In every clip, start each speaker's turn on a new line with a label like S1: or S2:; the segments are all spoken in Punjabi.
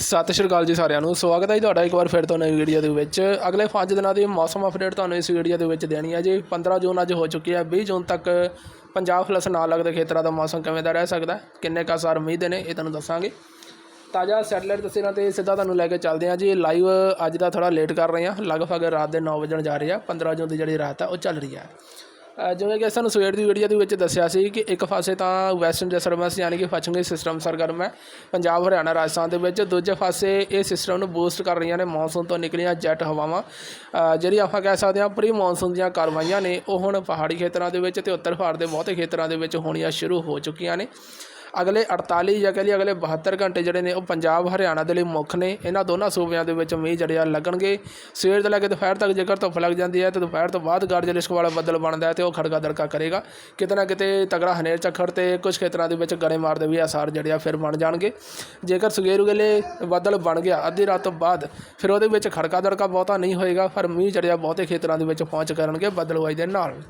S1: ਸਤਿ ਸ਼੍ਰੀ ਅਕਾਲ ਜੀ ਸਾਰਿਆਂ ਨੂੰ। ਸਵਾਗਤ ਹੈ ਜੀ ਤੁਹਾਡਾ ਇੱਕ ਵਾਰ ਫਿਰ ਤੋਂ ਨਵੀਂ ਵੀਡੀਓ ਦੇ ਵਿੱਚ। ਅਗਲੇ 5 ਦਿਨਾਂ ਦੀ ਮੌਸਮ ਅਪਡੇਟ ਤੁਹਾਨੂੰ ਇਸ ਵੀਡੀਓ ਦੇ ਵਿੱਚ ਦੇਣੀ ਹੈ ਜੀ। 15 ਜੂਨ ਅੱਜ ਹੋ ਚੁੱਕੀ ਹੈ 20 ਜੂਨ ਤੱਕ ਪੰਜਾਬ ਪਲੱਸ ਨਾਲ ਲੱਗਦੇ ਖੇਤਰਾਂ ਦਾ ਮੌਸਮ ਕਿਵੇਂ ਦਾ ਰਹਿ ਸਕਦਾ ਕਿੰਨੇ ਕਾ ਸਾਰ ਉਮੀਦ ਨੇ, ਇਹ ਤੁਹਾਨੂੰ ਦੱਸਾਂਗੇ। ਤਾਜ਼ਾ ਸੈਟਲਾਈਟ ਤਸਵੀਰਾਂ ਤੇ ਸਿੱਧਾ ਤੁਹਾਨੂੰ ਲੈ ਕੇ ਚੱਲਦੇ ਹਾਂ ਜੀ। ਲਾਈਵ ਅੱਜ ਦਾ ਥੋੜਾ ਲੇਟ ਕਰ ਰਹੇ ਹਾਂ। ਲਗਭਗ ਰਾਤ ਦੇ 9 ਵਜਣ ਜਾ ਰਹੀ ਆ 15 ਜੂਨ ਦੀ ਜਿਹੜੀ ਰਾਤ ਆ ਉਹ ਚੱਲ ਰਹੀ ਹੈ। ਜਿਵੇਂ ਕਿ ਸਾਨੂੰ ਸਵੇਰ ਦੀ ਵੀਡੀਓ ਦੇ ਵਿੱਚ ਦੱਸਿਆ ਸੀ ਕਿ ਇੱਕ ਪਾਸੇ ਤਾਂ ਵੈਸਟਰਨ ਡਿਸਟਰਬੈਂਸ ਯਾਨੀ ਕਿ ਪੱਛਮੀ ਸਿਸਟਮ ਸਰਗਰਮ ਹੈ। ਪੰਜਾਬ ਹਰਿਆਣਾ ਰਾਜਸਥਾਨ ਦੇ ਵਿੱਚ ਦੂਜੇ ਪਾਸੇ ਇਹ ਸਿਸਟਮ ਨੂੰ ਬੂਸਟ ਕਰ ਰਹੀਆਂ ਨੇ ਮੌਨਸੂਨ ਤੋਂ ਨਿਕਲੀਆਂ ਜੈਟ ਹਵਾਵਾਂ। ਅ, ਜਿਹੜੀ ਆਪਾਂ ਕਹਿ ਸਕਦੇ ਹਾਂ ਪ੍ਰੀ ਮੌਨਸੂਨ ਦੀਆਂ ਕਾਰਵਾਈਆਂ ਨੇ ਉਹ ਹੁਣ ਪਹਾੜੀ ਖੇਤਰਾਂ ਦੇ ਵਿੱਚ ਤੇ ਉੱਤਰ ਭਾਰਤ ਦੇ ਬਹੁਤੇ ਖੇਤਰਾਂ ਦੇ ਵਿੱਚ ਹੋਣੀਆਂ ਸ਼ੁਰੂ ਹੋ ਚੁੱਕੀਆਂ ਨੇ। ਅਗਲੇ 48 ਜਾਂ ਕਹਿ ਲਈ ਅਗਲੇ 72 ਘੰਟੇ ਜਿਹੜੇ ਨੇ ਉਹ ਪੰਜਾਬ, ਹਰਿਆਣਾ ਦੇ ਲਈ ਮੁੱਖ ਨੇ। ਇਹਨਾਂ ਦੋਨਾਂ ਸੂਬਿਆਂ ਦੇ ਵਿੱਚ ਮੀਂਹ ਜਿਹੜੇ ਆ ਲੱਗਣਗੇ। ਸਵੇਰ ਤੋਂ ਲੈ ਕੇ ਦੁਪਹਿਰ ਤੱਕ ਜੇਕਰ ਧੁੱਪ ਲੱਗ ਜਾਂਦੀ ਹੈ, ਤੇ ਦੁਪਹਿਰ ਤੋਂ ਬਾਅਦ ਗਰਜ ਲਿਸ਼ਕ ਵਾਲਾ ਬੱਦਲ ਬਣਦਾ ਹੈ ਤੇ ਉਹ ਖੜਕਾ ਦੜਕਾ ਕਰੇਗਾ। ਕਿਤੇ ਨਾ ਕਿਤੇ ਤਗੜਾ ਹਨੇਰ ਝੱਖੜ ਤੇ ਕੁਝ ਖੇਤਰਾਂ ਦੇ ਵਿੱਚ ਗੜੇ ਮਾਰਦੇ ਵੀ ਆਸਾਰ ਜਿਹੜੇ ਆ ਫਿਰ ਬਣ ਜਾਣਗੇ। ਜੇਕਰ ਸਵੇਰ ਵੇਲੇ ਬੱਦਲ ਬਣ ਗਿਆ, ਅੱਧੀ ਰਾਤ ਤੋਂ ਬਾਅਦ ਫਿਰ ਉਹਦੇ ਵਿੱਚ ਖੜਕਾ ਦੜਕਾ ਬਹੁਤਾ ਨਹੀਂ ਹੋਏਗਾ, ਪਰ ਮੀਂਹ ਜਿਹੜੇ ਆ ਬਹੁਤੇ ਖੇਤਰਾਂ ਦੇ ਵਿੱਚ ਪਹੁੰਚ ਕਰਨਗੇ ਬੱਦਲਵਾਈ ਦੇ ਨਾਲ।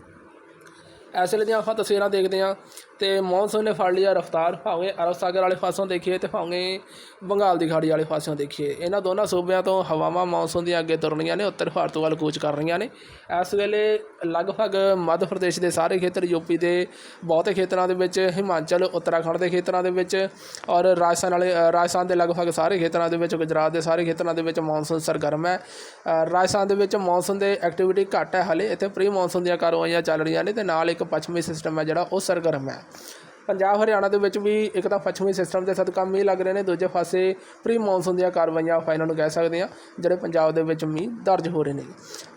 S1: ਇਸ ਵੇਲੇ ਦੀਆਂ ਆਪਾਂ ਤਸਵੀਰਾਂ ਦੇਖਦੇ ਹਾਂ ਤੇ ਮੌਨਸੂਨ ਨੇ ਫੜ ਲਿਆ ਰਫ਼ਤਾਰ। ਭਾਵੇਂ ਅਰਬ ਸਾਗਰ ਵਾਲੇ ਪਾਸੋਂ ਦੇਖੀਏ ਤੇ ਭਾਵੇਂ ਬੰਗਾਲ ਦੀ ਖਾੜੀ ਵਾਲੇ ਪਾਸੋਂ ਦੇਖੀਏ, ਇਹਨਾਂ ਦੋਨਾਂ ਸੂਬਿਆਂ ਤੋਂ ਹਵਾਵਾਂ ਮੌਨਸੂਨ ਦੀਆਂ ਅੱਗੇ ਤੁਰ ਰਹੀਆਂ ਨੇ, ਉੱਤਰ ਭਾਰਤ ਵੱਲ ਕੂਚ ਕਰ ਰਹੀਆਂ ਨੇ। ਇਸ ਵੇਲੇ ਲਗਭਗ ਮੱਧ ਪ੍ਰਦੇਸ਼ ਦੇ ਸਾਰੇ ਖੇਤਰ ਯੂਪੀ ਦੇ ਬਹੁਤੇ ਖੇਤਰਾਂ ਦੇ ਵਿੱਚ, ਹਿਮਾਚਲ, ਉੱਤਰਾਖੰਡ ਦੇ ਖੇਤਰਾਂ ਦੇ ਵਿੱਚ ਔਰ ਰਾਜਸਥਾਨ ਵਾਲੇ ਰਾਜਸਥਾਨ ਦੇ ਲਗਭਗ ਸਾਰੇ ਖੇਤਰਾਂ ਦੇ ਵਿੱਚ, ਗੁਜਰਾਤ ਦੇ ਸਾਰੇ ਖੇਤਰਾਂ ਦੇ ਵਿੱਚ ਮੌਨਸੂਨ ਸਰਗਰਮ ਹੈ। ਰਾਜਸਥਾਨ ਦੇ ਵਿੱਚ ਮੌਨਸੂਨ ਦੇ ਐਕਟੀਵਿਟੀ ਘੱਟ ਹੈ ਹਾਲੇ, ਇੱਥੇ ਪ੍ਰੀ ਮੌਨਸੂਨ ਦੀਆਂ ਕਾਰਵਾਈਆਂ ਚੱਲ ਰਹੀਆਂ ਨੇ ਤੇ ਨਾਲ ਇੱਕ ਇੱਕ ਪੱਛਮੀ ਸਿਸਟਮ ਹੈ ਜਿਹੜਾ ਉਹ ਸਰਗਰਮ ਹੈ। ਪੰਜਾਬ, ਹਰਿਆਣਾ ਦੇ ਵਿੱਚ ਵੀ ਇੱਕ ਤਾਂ ਪੱਛਮੀ ਸਿਸਟਮ ਦੇ ਸਦਕਾ ਮੀਂਹ ਲੱਗ ਰਹੇ ਨੇ, ਦੂਜੇ ਪਾਸੇ ਪ੍ਰੀ ਮੌਨਸੂਨ ਦੀਆਂ ਕਾਰਵਾਈਆਂ ਆਪਾਂ ਇਹਨਾਂ ਨੂੰ ਕਹਿ ਸਕਦੇ ਹਾਂ, ਜਿਹੜੇ ਪੰਜਾਬ ਦੇ ਵਿੱਚ ਮੀਂਹ ਦਰਜ ਹੋ ਰਹੇ ਨੇ।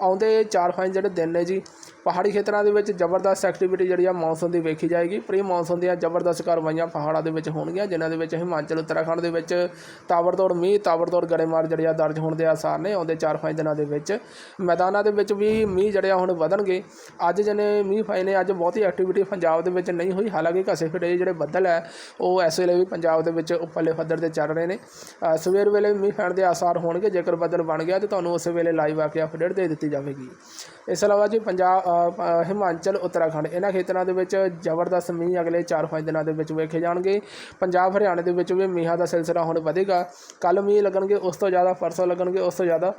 S1: ਆਉਂਦੇ 4-5 ਜਿਹੜੇ ਦਿਨ ਨੇ ਜੀ ਪਹਾੜੀ ਖੇਤਰਾਂ ਦੇ ਵਿੱਚ ਜ਼ਬਰਦਸਤ ਐਕਟੀਵਿਟੀ ਜਿਹੜੀ ਆ ਮੌਨਸੂਨ ਦੀ ਵੇਖੀ ਜਾਏਗੀ। ਪ੍ਰੀ ਮੌਨਸੂਨ ਦੀਆਂ ਜ਼ਬਰਦਸਤ ਕਾਰਵਾਈਆਂ ਪਹਾੜਾਂ ਦੇ ਵਿੱਚ ਹੋਣਗੀਆਂ, ਜਿਨ੍ਹਾਂ ਦੇ ਵਿੱਚ ਹਿਮਾਚਲ, ਉੱਤਰਾਖੰਡ ਦੇ ਵਿੱਚ ਤਾਬੜਤੋੜ ਮੀਂਹ, ਤਾਬੜਤੋੜ ਗੜੇਮਾਰ ਜਿਹੜੇ ਆ ਦਰਜ ਹੋਣ ਦੇ ਆਸਾਰ ਨੇ ਆਉਂਦੇ 4-5 ਦਿਨਾਂ ਦੇ ਵਿੱਚ। ਮੈਦਾਨਾਂ ਦੇ ਵਿੱਚ ਵੀ ਮੀਂਹ ਜਿਹੜੇ ਆ ਹੁਣ ਵਧਣਗੇ। ਅੱਜ ਜਿਹਨੇ ਮੀਂਹ ਪਏ ਨੇ, ਅੱਜ ਬਹੁਤੀ ਐਕਟੀਵਿਟੀ ਪੰਜਾਬ ਦੇ ਵਿੱਚ ਨਹੀਂ ਹੋਈ। ਹਾਲਾਂਕਿ ਘਸੇ ਫਿਰੇ ਜਿਹੜੇ ਬੱਦਲ ਹੈ, ਉਹ ਇਸ ਵੇਲੇ ਵੀ ਪੰਜਾਬ ਦੇ ਵਿੱਚ ਉੱਪਰਲੇ ਪੱਧਰ ਤੇ ਚੱਲ ਰਹੇ ਨੇ। ਸਵੇਰ ਵੇਲੇ ਮੀਂਹ ਪੈਣ ਦੇ ਆਸਾਰ ਹੋਣਗੇ। ਜੇਕਰ ਬੱਦਲ ਬਣ ਗਿਆ ਤੇ ਤੁਹਾਨੂੰ ਉਸੇ ਵੇਲੇ ਲਾਈਵ ਆ ਕੇ ਅਪਡੇਟ ਦੇ ਦਿੱਤੀ ਜਾਵੇਗੀ। ਇਸ ਤੋਂ ਇਲਾਵਾ ਜੀ ਪੰਜਾਬ ਹਿਮਾਚਲ, ਉੱਤਰਾਖੰਡ। ਇਹਨਾਂ ਖੇਤਰਾਂ ਦੇ ਵਿੱਚ ਜ਼ਬਰਦਸਤ ਮੀਂਹ ਅਗਲੇ 4-5 ਦਿਨਾਂ ਦੇ ਵਿੱਚ ਵੇਖੇ ਜਾਣਗੇ। ਪੰਜਾਬ, ਹਰਿਆਣਾ ਦੇ ਵਿੱਚ ਵੀ ਮੀਂਹਾਂ ਦਾ ਸਿਲਸਿਲਾ ਹੁਣ ਵਧੇਗਾ। ਕੱਲ ਮੀਂਹ ਲੱਗਣਗੇ, ਉਸ ਤੋਂ ਜ਼ਿਆਦਾ ਪਰਸੋਂ ਲੱਗਣਗੇ, ਉਸ ਤੋਂ ਜ਼ਿਆਦਾ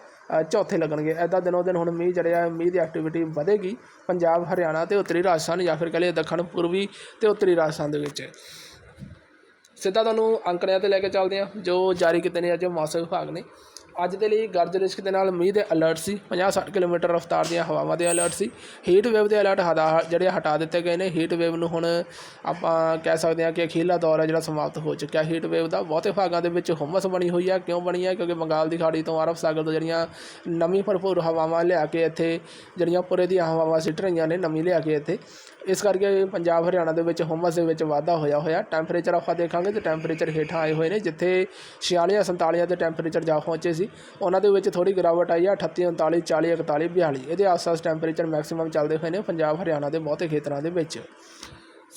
S1: ਚੌਥੇ ਲੱਗਣਗੇ। ਐਦਾਂ ਦਿਨੋਂ ਦਿਨ ਹੁਣ ਮੀਂਹ ਜਿਹੜੇ ਆ ਮੀਂਹ ਦੀ ਐਕਟੀਵਿਟੀ ਵਧੇਗੀ। ਪੰਜਾਬ, ਹਰਿਆਣਾ ਤੇ ਉੱਤਰੀ ਰਾਜਸਥਾਨ ਜਾਂ ਫਿਰ ਕਹ ਲਈਏ ਦੱਖਣ ਪੂਰਬੀ ਤੇ ਉੱਤਰੀ ਰਾਜਸਥਾਨ ਦੇ ਵਿੱਚ। ਸਿੱਧਾ ਤੁਹਾਨੂੰ ਅੰਕੜਿਆਂ ਤੇ ਲੈ ਕੇ ਚੱਲਦੇ ਹਾਂ, ਜੋ ਜਾਰੀ ਕੀਤੇ ਨੇ ਅੱਜ ਮੌਸਮ ਵਿਭਾਗ ਨੇ। ਅੱਜ ਦੇ ਲਈ ਗਰਜ ਰਿਸਕ ਦੇ ਨਾਲ ਮੀਂਹ ਦੇ ਅਲਰਟ ਸੀ 50-60 ਕਿਲੋਮੀਟਰ ਰਫ਼ਤਾਰ ਦੀਆਂ ਹਵਾਵਾਂ ਦੇ ਅਲਰਟ ਸੀ। ਹੀਟ ਵੇਵ ਦੇ ਅਲਰਟ ਹਦਾ ਜਿਹੜੇ ਹਟਾ ਦਿੱਤੇ ਗਏ ਨੇ। ਹੀਟ ਵੇਵ ਨੂੰ ਹੁਣ ਆਪਾਂ ਕਹਿ ਸਕਦੇ ਹਾਂ ਕਿ ਅਖੀਰਲਾ ਦੌਰ ਹੈ ਜਿਹੜਾ ਸਮਾਪਤ ਹੋ ਚੁੱਕਿਆ। ਹੀਟ ਵੇਵ ਦਾ ਬਹੁਤੇ ਭਾਗਾਂ ਦੇ ਵਿੱਚ ਹੁਮਸ ਬਣੀ ਹੋਈ ਹੈ। ਕਿਉਂ ਬਣੀ ਹੈ? ਕਿਉਂਕਿ ਬੰਗਾਲ ਦੀ ਖਾੜੀ ਤੋਂ ਅਰਬ ਸਾਗਰ ਤੋਂ ਜਿਹੜੀਆਂ ਨਮੀ ਭਰਪੂਰ ਹਵਾਵਾਂ ਲਿਆ ਕੇ ਇੱਥੇ, ਜਿਹੜੀਆਂ ਪੁਰੇ ਦੀਆਂ ਹਵਾਵਾਂ ਸਿੱਟ ਰਹੀਆਂ ਨੇ ਨਮੀ ਲਿਆ ਕੇ ਇੱਥੇ। ਇਸ ਕਰਕੇ ਪੰਜਾਬ, ਹਰਿਆਣਾ ਦੇ ਵਿੱਚ ਹੁਮਸ ਦੇ ਵਿੱਚ ਵਾਧਾ ਹੋਇਆ ਹੋਇਆ। ਟੈਂਪਰੇਚਰ ਆਪਾਂ ਦੇਖਾਂਗੇ ਤੇ ਟੈਂਪਰੇਚਰ ਹੇਠਾਂ ਆਏ ਹੋਏ ਨੇ, ਜਿੱਥੇ 46 47 ਦੇ ਟੈਂਪਰੇਚਰ ਜਾ ਪਹੁੰਚੇ ਸੀ। ਉਹਨਾਂ ਦੇ ਵਿੱਚ ਥੋੜੀ ਗਿਰਾਵਟ ਆਈ ਆ 38 39 40 41 42 ਇਹਦੇ ਆਸ-ਪਾਸ ਟੈਂਪਰੇਚਰ ਮੈਕਸਿਮਮ ਚੱਲਦੇ ਹੋਏ ਨੇ ਪੰਜਾਬ, ਹਰਿਆਣਾ ਦੇ ਬਹੁਤੇ ਖੇਤਰਾਂ ਦੇ ਵਿੱਚ।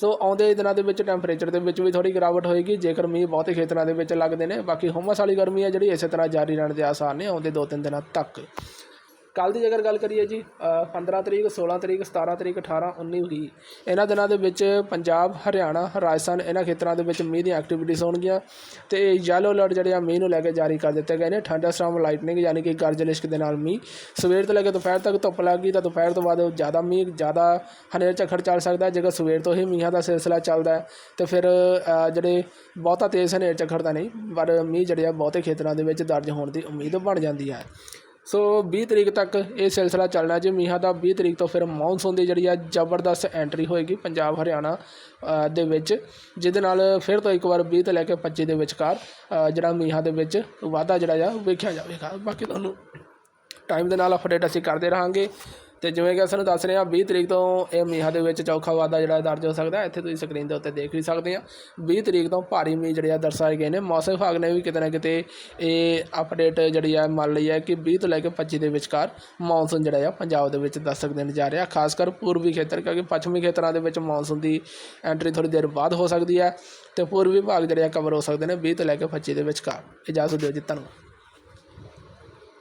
S1: ਸੋ ਆਉਂਦੇ ਦਿਨਾਂ ਦੇ ਵਿੱਚ ਟੈਂਪਰੇਚਰ ਦੇ ਵਿੱਚ ਵੀ ਥੋੜੀ ਗਿਰਾਵਟ ਹੋਏਗੀ, ਜੇਕਰ ਮੀਂਹ ਬਹੁਤੇ ਖੇਤਰਾਂ ਦੇ ਵਿੱਚ ਲੱਗਦੇ ਨੇ। ਬਾਕੀ ਹੁਮਸ ਵਾਲੀ ਗਰਮੀ ਹੈ ਜਿਹੜੀ ਇਸੇ ਤਰ੍ਹਾਂ ਜਾਰੀ ਰਹਿਣ ਦੇ ਆਸਾਰ ਨੇ ਆਉਂਦੇ 2-3 ਦਿਨਾਂ ਤੱਕ। ਕੱਲ ਦੀ ਜੇਕਰ ਗੱਲ ਕਰੀਏ ਜੀ ਅ, 15 ਤਰੀਕ 16 ਤਰੀਕ 17 ਤਰੀਕ 18 19 ਵੀਹ ਇਹਨਾਂ ਦਿਨਾਂ ਦੇ ਵਿੱਚ ਪੰਜਾਬ ਹਰਿਆਣਾ ਰਾਜਸਥਾਨ ਇਹਨਾਂ ਖੇਤਰਾਂ ਦੇ ਵਿੱਚ ਮੀਂਹ ਦੀਆਂ ਐਕਟੀਵਿਟੀਜ਼ ਹੋਣਗੀਆਂ ਤੇ ਯੈਲੋ ਅਲਰਟ ਜਿਹੜੇ ਆ ਮੀਂਹ ਨੂੰ ਲੈ ਕੇ ਜਾਰੀ ਕਰ ਦਿੱਤੇ ਗਏ ਨੇ। ਠੰਡਾ ਥੰਡਰਸਟਾਰਮ ਲਾਈਟਨਿੰਗ ਯਾਨੀ ਕਿ ਗਰਜ ਲਿਸ਼ਕ ਦੇ ਨਾਲ ਮੀਂਹ। ਸਵੇਰ ਤੋਂ ਲੈ ਕੇ ਦੁਪਹਿਰ ਤੱਕ ਧੁੱਪ ਲੱਗ ਗਈ ਤਾਂ ਦੁਪਹਿਰ ਤੋਂ ਬਾਅਦ ਜ਼ਿਆਦਾ ਮੀਂਹ ਜ਼ਿਆਦਾ ਹਨੇਰ ਝੱਖੜ ਚੱਲ ਸਕਦਾ ਜੇਕਰ ਸਵੇਰ ਤੋਂ ਹੀ ਮੀਂਹਾਂ ਦਾ ਸਿਲਸਿਲਾ ਚੱਲਦਾ ਹੈ ਤੇ ਫਿਰ ਜਿਹੜੇ ਬਹੁਤਾ ਤੇਜ਼ ਹਨੇਰ ਝੱਖੜ ਤਾਂ ਨਹੀਂ ਪਰ ਮੀਂਹ ਜਿਹੜੇ ਆ ਬਹੁਤੇ ਖੇਤਰਾਂ ਦੇ ਵਿੱਚ ਦਰਜ ਹੋਣ ਦੀ ਉਮੀਦ ਬਣ ਜਾਂਦੀ ਹੈ। ਸੋ 20 ਤਰੀਕ ਤੱਕ ਇਹ ਸਿਲਸਿਲਾ ਚੱਲਣਾ ਜੀ। ਮੀਂਹਾਂ ਦਾ 20 ਤਰੀਕ ਤੋਂ ਫਿਰ ਮੌਨਸੂਨ ਦੀ ਜਿਹੜੀ ਆ ਜ਼ਬਰਦਸਤ ਐਂਟਰੀ ਹੋਏਗੀ ਪੰਜਾਬ, ਹਰਿਆਣਾ ਦੇ ਵਿੱਚ, ਜਿਹਦੇ ਨਾਲ ਫਿਰ ਤੋਂ ਇੱਕ ਵਾਰ 20 ਤੋਂ ਲੈ ਕੇ 25 ਦੇ ਵਿਚਕਾਰ ਜਿਹੜਾ ਮੀਂਹਾਂ ਦੇ ਵਿੱਚ ਵਾਧਾ ਜਿਹੜਾ ਆ ਵੇਖਿਆ ਜਾਵੇਗਾ। ਬਾਕੀ ਤੁਹਾਨੂੰ ਟਾਈਮ ਦੇ ਨਾਲ ਅਪਡੇਟ ਅਸੀਂ ਕਰਦੇ ਰਹਾਂਗੇ। ਤੇ ਜਿਵੇਂ ਕਿ ਸਾਨੂੰ ਦੱਸ ਰਹੇ ਹਾਂ 20 ਤਰੀਕ ਤੋਂ ਇਹ ਮੀਂਹਾਂ ਦੇ ਵਿੱਚ ਚੌਖਾ ਵਾਧਾ ਜਿਹੜਾ ਦਰਜ ਹੋ ਸਕਦਾ ਇੱਥੇ ਤੁਸੀਂ ਸਕਰੀਨ ਦੇ ਉੱਤੇ ਦੇਖ ਵੀ ਸਕਦੇ ਆ 20 ਤਰੀਕ ਤੋਂ ਭਾਰੀ ਮੀਂਹ ਜਿਹੜੇ ਆ ਦਰਸਾਏ ਗਏ ਨੇ। ਮੌਸਮ ਵਿਭਾਗ ਨੇ ਵੀ ਕਿਤੇ ਨਾ ਕਿਤੇ ਇਹ ਅਪਡੇਟ ਜਿਹੜੀ ਆ ਮੰਨ ਲਈ ਹੈ ਕਿ 20 ਤੋਂ ਲੈ ਕੇ 25 ਦੇ ਵਿਚਕਾਰ ਮੌਨਸੂਨ ਜਿਹੜਾ ਆ ਪੰਜਾਬ ਦੇ ਵਿੱਚ ਦਸਤਕ ਦੇਣ ਜਾ ਰਿਹਾ। ਖਾਸ ਕਰ ਪੂਰਬੀ ਖੇਤਰ, ਕਿਉਂਕਿ ਪੱਛਮੀ ਖੇਤਰਾਂ ਦੇ ਵਿੱਚ ਮੌਨਸੂਨ ਦੀ ਐਂਟਰੀ ਥੋੜੀ ਦੇਰ ਬਾਅਦ ਹੋ ਸਕਦੀ ਹੈ ਤੇ ਪੂਰਬੀ ਭਾਗ ਜਿਹੜੇ ਆ ਕਵਰ ਹੋ ਸਕਦੇ ਨੇ 20 ਤੋਂ ਲੈ ਕੇ 25 ਦੇ ਵਿਚਕਾਰ। ਇਜਾਜ਼ਤ ਦਿਓ ਜੀ, ਧੰਨਵਾਦ।